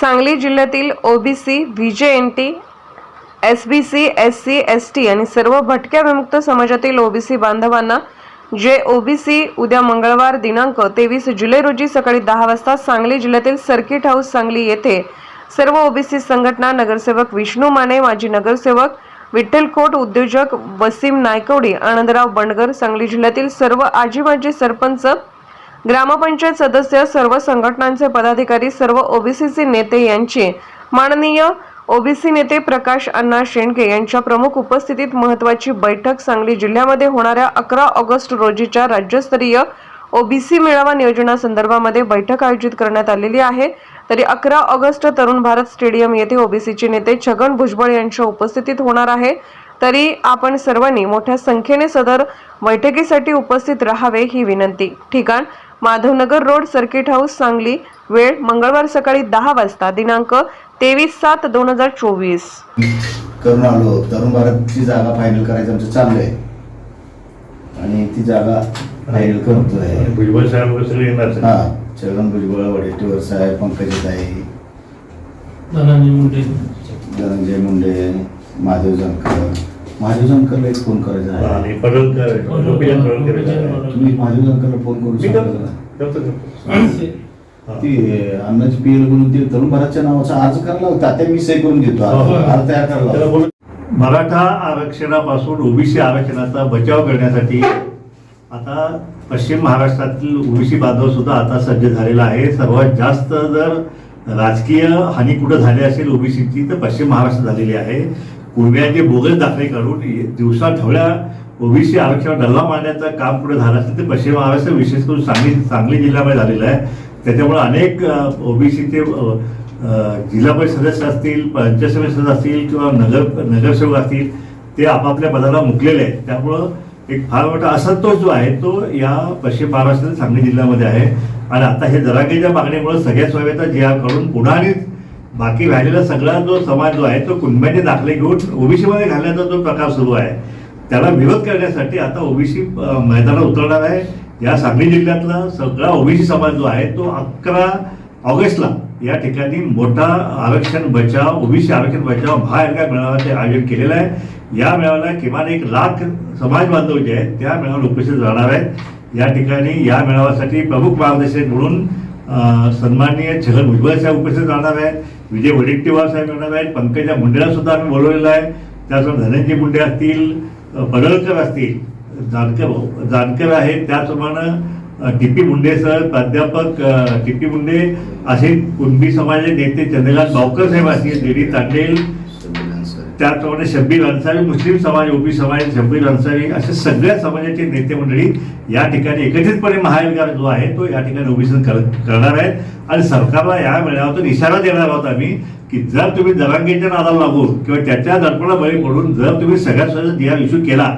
सांगली जिल्ह्यातील OBC T S B C S C S T आणि सर्व भटक्या विमुक्त समाजातील ओबीसी बांधवांना जे ओबीसी उद्या मंगळवार दिनांक तेवीस जुलै रोजी सकाळी दहा वाजता सांगली जिल्ह्यातील सर्किट हाऊस सांगली येथे सर्व ओबीसी संघटना नगरसेवक विष्णू माने माजी नगरसेवक विठ्ठल खोट उद्योजक वसीम नायकवडी आनंदराव बंडगर सांगली जिल्ह्यातील सर्व आजी माजी सरपंच ग्रामपंचायत सदस्य सर्व संघटनांचे पदाधिकारी सर्व ओबीसीचे नेते यांची माननीय ओबीसी नेते प्रकाश अण्णा शेंडके यांच्या प्रमुख उपस्थितीत महत्वाची बैठक सांगली. जिल्ह्यामध्ये होणाऱ्या अकरा ऑगस्ट रोजीच्या राज्यस्तरीय ओबीसी मेळावा नियोजनासंदर्भामध्ये बैठक आयोजित करण्यात आलेली आहे. तरी अकरा ऑगस्ट तरुण भारत स्टेडियम येथे ओबीसीचे नेते छगन भुजबळ यांच्या उपस्थितीत होणार आहे. तरी आपण सर्वांनी मोठ्या संख्येने सदर बैठकीसाठी उपस्थित राहावे ही विनंती. ठिकाण Madhavnagar road circuit house Sangli. वेळ मंगळवार सकाळी दहा वाजता दिनांक तेवीस सात दोन हजार चोवीस. करून आलो. तरुण भारतची जागा फायनल करायचं आमचं चाललंय आणि ती जागा फायनल करतोय. भुजबळ साहेब वगैरे येणार. हा छगन भुजबळ वडेट्टीवर साहेब पंकजताई. धनंजय मुंडे. धनंजय मुंडे महादेव जानकर. महादेव एक फोन करायचा आहे आणि पडळकर गोपीचंद पडळकर येणार. तुम्ही महादेव जानकरला फोन करू मी शकता करतो का? करतो, करतो. हा. ती अन्नाची पीएल म्हणून ते तरुण भारतच्या नावाचा अर्ज करायला होता त्या मी सही करून देतो हो, हो. अर्ज तयार करायला त्याला लावतो. बोलू. मराठा आरक्षणापासून ओबीसी आरक्षणाचा बचाव करण्यासाठी आता पश्चिम महाराष्ट्रातील ओबीसी बांधव सुद्धा आता सज्ज झालेला आहे सर्वात जास्त जर राजकीय हानी कुठं झाली असेल ओबीसीची तर पश्चिम महाराष्ट्रात झालेली आहे कुणब्याचे बोगस दाखले काढून दिवसा ढवळ्या ओबीसी आरक्षण डल्ला मारण्याचं काम पुढे झालं असेल ते पश्चिम महाराष्ट्र विशेष करून सांगली सांगली जिल्ह्यामध्ये झालेलं आहे. त्याच्यामुळे अनेक ओबीसीचे जिल्हा परिषद सदस्य असतील पंचायत समिती सदस्य असतील किंवा नगर नगरसेवक असतील ते आपापल्या पदाला मुकलेले आहेत. त्यामुळं एक फार मोठा असंतोष जो आहे तो या पश्चिम महाराष्ट्रातील सांगली जिल्ह्यामध्ये आहे. आणि आता हे जरांगीच्या मागणीमुळे सगळ्या स्वायत्ता जिहाकडून पुन्हा आणि बाकी राहिलेला सगळा जो समाज जो आहे तो कुणब्याचे दाखले घेऊन ओबीसीमध्ये घालण्याचा जो प्रकार सुरू आहे त्याला विरोध करण्यासाठी आता ओबीसी मैदानात उतरणार आहे. या सांगली जिल्ह्यातला सगळा ओबीसी समाज जो आहे तो अकरा ऑगस्टला या ठिकाणी मोठा आरक्षण बचाव ओबीसी आरक्षण बचाव महाएका मेळाव्याचे आयोजन केलेलं आहे. या मेळाव्याला किमान एक लाख समाज बांधव जे आहेत त्या मेळाव्याला उपस्थित राहणार आहेत. या ठिकाणी या मेळाव्यासाठी प्रमुख मार्गदर्शक म्हणून सन्माननीय छगन भुजबळ साहेब उपस्थित राहणार आहेत. विजय वडेट्टीवार साहेब येणार आहेत पंकजा मुंडेला सुद्धा आम्ही बोलवलेलं आहे. त्याचबरोबर धनंजय मुंडे असतील बडळकर असतील जानकर जानकर आहेत. त्याचप्रमाणे टी पी मुंडे सर प्राध्यापक टी पी मुंडे असे कुणबी समाजाचे नेते चंद्रकांत बावकर साहेब असतील लेडी तांडेल त्याचप्रमाणे शब्बीर अन्सारी मुस्लिम समाज ओबी समाज शब्बीर अन्सारी असे सगळ्या समाजाचे नेते मंडळी या ठिकाणी एकत्रितपणे महाविकास जो आहे तो या ठिकाणी ओबीसी करणार आहेत. आणि सरकारला या मेळाव्यातून इशारा देणार आहोत आम्ही की जर तुम्ही जरांगेच्या नादाला लागून किंवा त्याच्या दडपणा बळी पडून जर तुम्ही सगळ्यात सहज जिहा इश्यू केला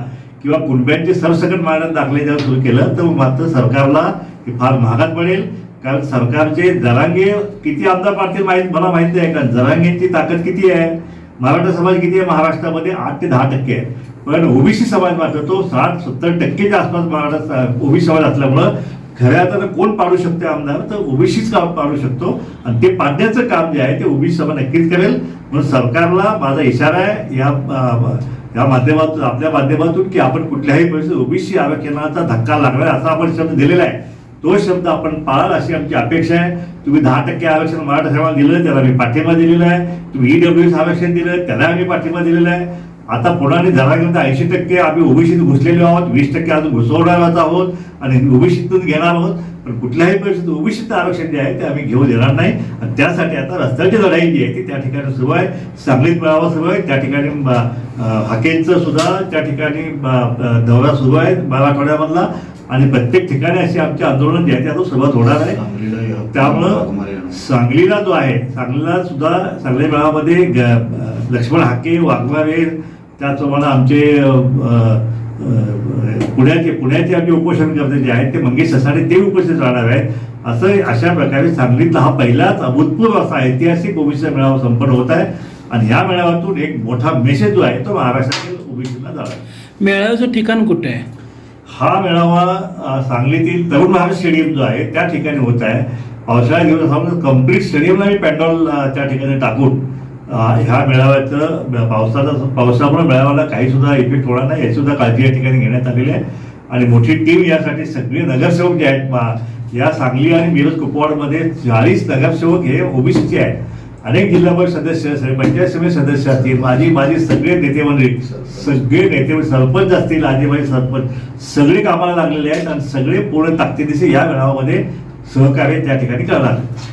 किंवा कुणब्यांचे सरसकट मारण दाखले जर सुरू केलं तर मात्र सरकारला हे फार महागात पडेल. कारण सरकारचे जरांगे किती आमदार पाडतील माहीत मला माहिती आहे का? जरांगेंची ताकद किती आहे? मराठा समाज किती आहे महाराष्ट्रामध्ये? आठ ते दहा टक्के आहे पण ओबीसी समाज मात्र तो साठ सत्तर टक्केच्या आसपास मराठा ओबीसी समाज असल्यामुळं खऱ्या अर्थानं कोण पाडू शकते आमदार? तर ओबीसीच काम पाडू शकतो? आणि ते पाडण्याचं काम जे आहे ते ओबीसी समाज नक्कीच करेल. म्हणून सरकारला माझा इशारा आहे या या माध्यमातून आपल्या माध्यमातून की आपण कुठल्याही परिस्थितीत ओबीसी आरक्षणाचा धक्का लागणार असा आपण शब्द दिलेला आहे. तो शब्द आपण पाळाल अशी आमची अपेक्षा आहे. तुम्ही दहा टक्के आरक्षण मराठा समाजाला दिलं त्याला मी पाठिंबा दिलेला आहे. तुम्ही ईडब्ल्यू आरक्षण दिलं त्याला आम्ही पाठिंबा दिलेला आहे. आता पुन्हा जरा तर ऐंशी टक्के आम्ही ओबीसीत घुसलेलो आहोत वीस टक्के अजून घुसवणार आहोत आणि ओबीसीतून घेणार आहोत. पण कुठल्याही परिस्थितीत ओबीसीचं आरक्षण जे आहे ते आम्ही घेऊ देणार नाही. आणि त्यासाठी आता रस्त्याची लढाई जी आहे ती त्या ठिकाणी सुरू आहे. सांगलीत मेळावा सुरू आहे. त्या ठिकाणी हाकेंचं सुद्धा त्या ठिकाणी दौरा सुरू आहे. मराठवाड्यामधला आणि प्रत्येक ठिकाणी अशी आमची आंदोलन जे आहे ते आता सुरुवात होणार आहे. त्यामुळं सांगलीला जो आहे सांगलीला सुद्धा सांगली मेळाव्यामध्ये ग- लक्ष्मण हाके वाघमारे त्याचप्रमाणे आमचे पुण्याचे पुण्याचे आमचे उपोषणकर्ते जे आहेत ते मंगेश ससाणे ते उपस्थित राहणार आहेत. असं अशा प्रकारे सांगलीतला हा पहिलाच अभूतपूर्व असा ऐतिहासिक ओबीसी मेळावा संपन्न होत आहे. आणि या मेळाव्यातून एक मोठा मेसेज जो आहे तो महाराष्ट्रातील ओबीसीला जाणार मेळाव्याचं ठिकाण कुठे आहे? हा मेळावा सांगलीतील तरुण महाराज स्टेडियम जो आहे त्या ठिकाणी होत आहे. पावसाळा दिवस कंप्लीट स्टेडियमला मी पॅन्डॉल त्या ठिकाणी टाकून ह्या मेळाव्याचं पावसाचा पावसामुळे मेळाव्याला काही सुद्धा इफेक्ट होणार नाही याची सुद्धा काळजी या ठिकाणी घेण्यात आलेली आहे. आणि मोठी टीम यासाठी सगळे नगरसेवक जे आहेत या सांगली आणि मिरज कुपवाडमध्ये चाळीस नगरसेवक हे ओबीसीचे आहेत. अनेक जिल्हा परिषद सदस्य पंचायत समिती सदस्य असतील माझी माझी सगळे नेते मंडळी सगळे नेते सरपंच असतील आजीबाई सरपंच सगळे कामाला लागलेले आहेत आणि सगळे पूर्ण ताकदीशी या मेळाव्यामध्ये सहकार्य त्या ठिकाणी करणार आहेत.